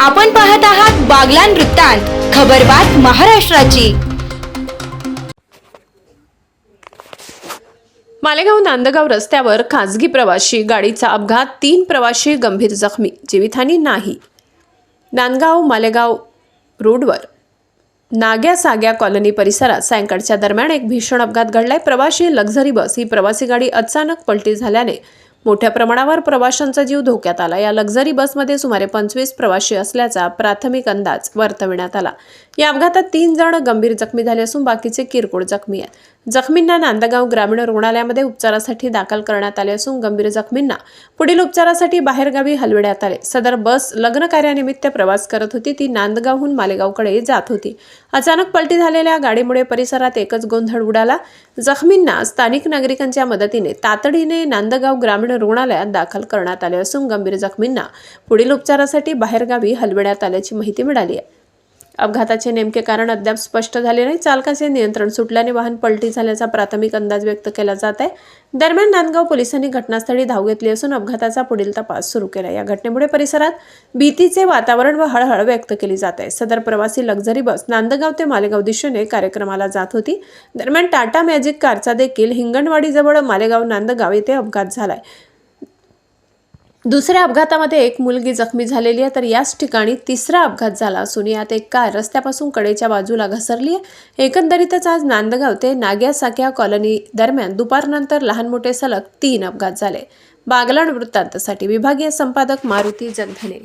आपण पाहत आहात बागलान वृत्तांत खबरबात महाराष्ट्राची. मालेगाव नांदगाव रस्त्यावर खासगी प्रवाशी गाडीचा अपघात तीन प्रवाशी गंभीर जखमी जीवितहानी नाही. नांदगाव मालेगाव रोडवर नाग्या साग्या कॉलनी परिसरात सायंकाळच्या दरम्यान एक भीषण अपघात घडलाय. प्रवाशी लक्झरी बस ही प्रवासी गाडी अचानक पलटी झाल्याने मोठ्या प्रमाणावर प्रवाशांचा जीव धोक्यात आला. या लक्झरी बसमध्ये सुमारे पंचवीस प्रवाशी असल्याचा प्राथमिक अंदाज वर्तविण्यात आला. या अपघातात तीन जण गंभीर जखमी झाले असून बाकीचे किरकोळ जखमी आहेत. जखमींना नांदगाव ग्रामीण रुग्णालयामध्ये उपचारासाठी दाखल करण्यात आले असून गंभीर जखमींना पुढील उपचारासाठी बाहेरगावी हलविण्यात आले. सदर बस लग्न कार्यानिमित्त प्रवास करत होती. ती नांदगावहून मालेगावकडे जात होती. अचानक पलटी झालेल्या गाडीमुळे परिसरात एकच गोंधळ उडाला. जखमींना स्थानिक नागरिकांच्या मदतीने तातडीने नांदगाव ग्रामीण रुग्णालयात दाखल करण्यात आले असून गंभीर जखमींना पुढील उपचारासाठी बाहेरगावी हलविण्यात आल्याची माहिती मिळाली आहे. अपघाताचे नेमके कारण अद्याप स्पष्ट झाले नाही. चालकाचे नियंत्रण सुटल्याने वाहन पलटी झाल्याचा प्राथमिक अंदाज व्यक्त केला जात आहे. दरम्यान नांदगाव पोलिसांनी घटनास्थळी धाव घेतली असून अपघाताचा पुढील तपास सुरू केला या घटनेमुळे परिसरात भीतीचे वातावरण व हळहळ व्यक्त केली जात आहे. सदर प्रवासी लक्झरी बस नांदगाव ते मालेगाव दिशेने कार्यक्रमाला जात होती. दरम्यान टाटा मॅजिक कारचा देखील हिंगणवाडीजवळ मालेगाव नांदगाव येथे अपघात झालाय. दुसऱ्या अपघातामध्ये एक मुलगी जखमी झालेली आहे तर याच ठिकाणी तिसरा अपघात झाला असून यात एक कार रस्त्यापासून कडेच्या बाजूला घसरली आहे. एकंदरीतच आज नांदगाव ते नाग्या साक्या कॉलनी दरम्यान दुपारनंतर लहान मोठे सलग तीन अपघात झाले. बागलाण वृत्तांतसाठी विभागीय संपादक मारुती जगधने.